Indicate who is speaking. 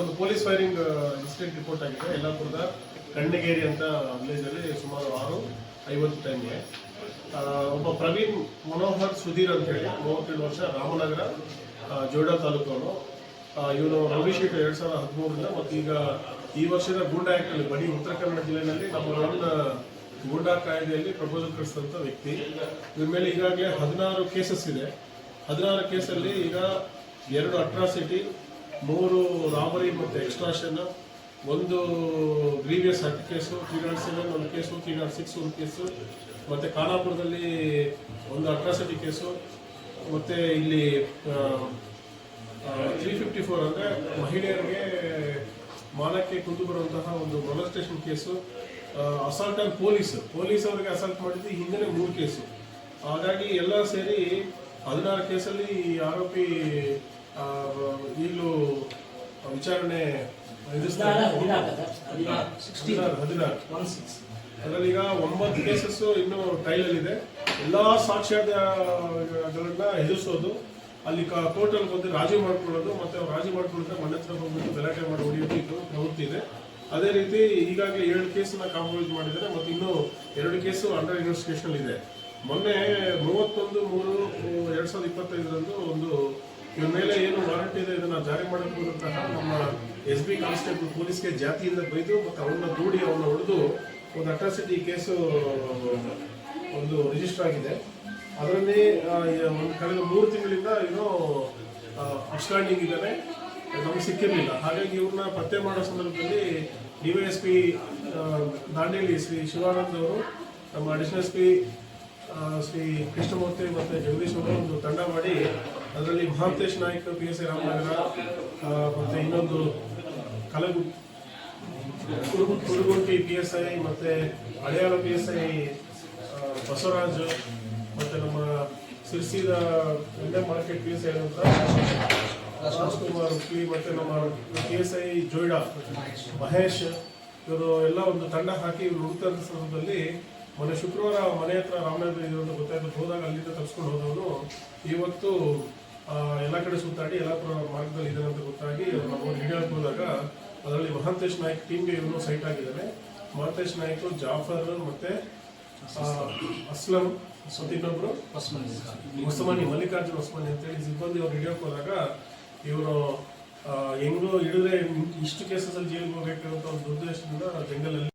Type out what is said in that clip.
Speaker 1: ಇವತ್ತೊಂದು police firing incident report ಆಗಿದೆ. ಯಲ್ಲಾಪುರದ ಕಣ್ಣಗೇರಿ ಅಂತ ವಿಲೇಜಲ್ಲಿ ಸುಮಾರು ಆರು, ಐವತ್ತು ಟೈಮ್ಗೆ ಒಬ್ಬ ಪ್ರವೀಣ್ ಮನೋಹರ್ ಸುಧೀರ್ ಅಂತ ಹೇಳಿ, ಮೂವತ್ತೇಳು ವರ್ಷ, ರಾಮನಗರ ಜೋಡ ತಾಲೂಕವನು. ಇವನು ಶೀಟ್ ಎರಡ್ ಸಾವಿರದ ಹದಿಮೂರರಿಂದ ಮತ್ತು ಈಗ ಈ ವರ್ಷದ ಗೂಂಡಾ ಆಕ್ಟ್ ಅಲ್ಲಿ ಬರೀ ಉತ್ತರ ಕನ್ನಡ ಜಿಲ್ಲೆಯಲ್ಲಿ ನಮ್ಮ ಗ್ರಾಮದ ಗೂಂಡಾ ಕಾಯ್ದೆಯಲ್ಲಿ ಪ್ರಪೋಸಲ್ ಕಳಿಸಿದಂಥ ವ್ಯಕ್ತಿ. ಇದ್ರ ಮೇಲೆ ಈಗಾಗಲೇ ಹದಿನಾರು ಕೇಸಸ್ ಇದೆ. ಹದಿನಾರು ಕೇಸಲ್ಲಿ ಈಗ ಎರಡು ಅಟ್ರಾಸಿಟಿ ಮೂರು ರಾಬರಿ ಮತ್ತು ಎಕ್ಸ್ಟ್ರಾಷನ್ ಒಂದು ಗ್ರೀವಿಯಸ್ ಹತ್ತು ಕೇಸು ತ್ರೀ ನಾಟ್ ಸೆವೆನ್ ಒಂದು ಕೇಸು ತ್ರೀ ನಾಟ್ ಸಿಕ್ಸ್ ಒಂದು ಕೇಸು ಮತ್ತು ಖಾನಾಪುರದಲ್ಲಿ ಒಂದು ಅಟ್ರಾಸಿಟಿ ಕೇಸು ಮತ್ತು ಇಲ್ಲಿ ತ್ರೀ ಫಿಫ್ಟಿ ಫೋರ್ ಅಂದರೆ ಮಹಿಳೆಯರಿಗೆ ಮಾನಕ್ಕೆ ಕುಂದು ಬರುವಂತಹ ಒಂದು molestation case assault on police police ಅವರಿಗೆ ಅಸಾಲ್ಟ್ ಮಾಡಿದ್ದು ಹಿಂದೆ ಮೂರು ಕೇಸು ಹಾಗಾಗಿ ಎಲ್ಲ ಸೇರಿ ಹದಿನಾರು ಕೇಸಲ್ಲಿ ಈ ಆರೋಪಿ ಈಗ ವಿಚಾರಣೆ ಹದಿನಾರು ಅದರಲ್ಲಿ ಈಗ ಒಂಬತ್ತು ಕೇಸಸ್ ಇನ್ನು ಟ್ರೈಲಲ್ಲಿದೆ ಇದೆ ಎಲ್ಲಾ ಸಾಕ್ಷ್ಯಾಧಾರಗಳನ್ನ ಎದುರಿಸೋದು ಅಲ್ಲಿ ಕೋರ್ಟ್ ಅಲ್ಲಿ ಬಂದು ರಾಜಿ ಮಾಡ್ಕೊಳ್ಳೋದು ಮತ್ತೆ ಅವ್ರು ರಾಜಿ ಮಾಡ್ಕೊಳ್ಳೋದ್ರೆ ಮನೆ ಹತ್ರ ಬಂದ್ಬಿಟ್ಟು ಗಲಾಟೆ ಮಾಡಿ ಹೊಡೆಯೋದು ಇದು ಪ್ರವೃತ್ತಿ ಇದೆ. ಅದೇ ರೀತಿ ಈಗಾಗಲೇ ಏಳು ಕೇಸನ್ನ ಕಾಂಪ್ರಮೈಸ್ ಮಾಡಿದ್ದಾರೆ ಮತ್ತೆ ಇನ್ನು ಎರಡು ಕೇಸು ಅಂಡರ್ ಇನ್ವೆಸ್ಟಿಗೇಷನ್ ಇದೆ. ಮೊನ್ನೆ ಮೂವತ್ತೊಂದು ಮೂರು ಎರಡು ಸಾವಿರದ ಇಪ್ಪತ್ತೈದರಂದು ಒಂದು ಇವ್ರ ಮೇಲೆ ಏನು ವಾರಂಟ್ ಇದೆ ಇದನ್ನ ಜಾರಿ ಮಾಡಬಹುದಂತಹ ನಮ್ಮ ಎಸ್ ಬಿ ಕಾನ್ಸ್ಟೇಬಲ್ ಪೊಲೀಸ್ಗೆ ಜಾತಿಯಿಂದ ಬೈದು ಮತ್ತೆ ಅವನ್ನ ದೂಡಿ ಅವನ್ನ ಹೊಡೆದು ಒಂದು ಅಟ್ರಾಸಿಟಿ ಕೇಸು, ಒಂದು ರಿಜಿಸ್ಟರ್ ಆಗಿದೆ. ಅದರಲ್ಲಿ ಒಂದು ಕಳೆದ ಮೂರು ತಿಂಗಳಿಂದ ಏನೋ ಅಪ್ಸ್ಟ್ಯಾಂಡಿಂಗ್ ಇದ್ದಾನೆ. ನಮ್ಗೆ ಸಿಕ್ಕಿರಲಿಲ್ಲ. ಹಾಗಾಗಿ ಇವ್ರನ್ನ ಪತ್ತೆ ಮಾಡೋ ಸಂದರ್ಭದಲ್ಲಿ ಡಿವೈಎಸ್ಪಿ ದಾಂಡೇಲಿ ಶ್ರೀ ಶಿವಾನಂದ್ ಅವರು, ನಮ್ಮ additional S P Shri Krishnamurthy ಮತ್ತೆ ಜಗದೀಶ್ ಅವರು ಒಂದು ತಂಡ ಮಾಡಿ ಅದರಲ್ಲಿ Mahantesh Naik, P S I Ramanagara ಮತ್ತು ಇನ್ನೊಂದು ಕಲಗು ಕುರುಗು ಕುರುಗುಂಟಿ ಪಿ ಎಸ್ ಐ ಮತ್ತೆ Haliyal P S I Basavaraj, ಮತ್ತೆ ನಮ್ಮ ಸಿರ್ಸಿದ India market P S I ಅಂತ ರಾಜ್ಕುಮಾರ್ ಉಕ್ಲಿ ಮತ್ತೆ ನಮ್ಮ P S I Joida, Mahesh, ಇವರು ಎಲ್ಲ ಒಂದು ತಂಡ ಹಾಕಿ ಇವರು ಹುಡುಕ್ತಾ ಇದ್ದ ಸಂದರ್ಭದಲ್ಲಿ ಮೊನ್ನೆ ಶುಕ್ರವಾರ ಮನೆ ಹತ್ರ ರಾಮನಗರ ಅಂತ ಗೊತ್ತಾಯ್ತು. ಹೋದಾಗ ಅಲ್ಲಿಂದ ತಪ್ಪಿಸ್ಕೊಂಡು ಹೋದವನು. ಇವತ್ತು ಎಲ್ಲ ಕಡೆ ಸುತ್ತಾಡಿ ಎಲ್ಲ ಮಾರ್ಗದಲ್ಲಿ ಇದ್ದಾನೆ ಅಂತ ಗೊತ್ತಾಗಿ ಹಿಡಿಯೋಕೆ ಹೋದಾಗ ಅದರಲ್ಲಿ ಮಹಾಂತೇಶ್ ನಾಯ್ಕ್ ಟೀಮ್ಗೆ ಇವನು ಸೈಟ್ ಆಗಿದ್ದಾನೆ ಮಹಾಂತೇಶ್ ನಾಯ್ಕು, ಜಾಫರ್ ಮತ್ತೆ ಅಸ್ಲಂ ಮತ್ತೆ ಇನ್ನೊಬ್ರು ಹೊಸಮಾನಿ ಮಲ್ಲಿಕಾರ್ಜುನ್ ಹೊಸಮಾನಿ ಅಂತೇಳಿ ಸಿಬ್ಬಂದಿ ಅವ್ರು ಹಿಡಿಯೋಕೆ ಹೋದಾಗ ಇವರು ಹೆಂಗೋ ಹಿಡಿದ್ರೆ ಇಷ್ಟು ಕೇಸಸ್ ಅಲ್ಲಿ ಜೈಲಿಗೆ ಹೋಗ್ಬೇಕು ಅಂತ ಒಂದು ದುರ್ದೇಶದಿಂದ ಜಂಗಲಲ್ಲಿ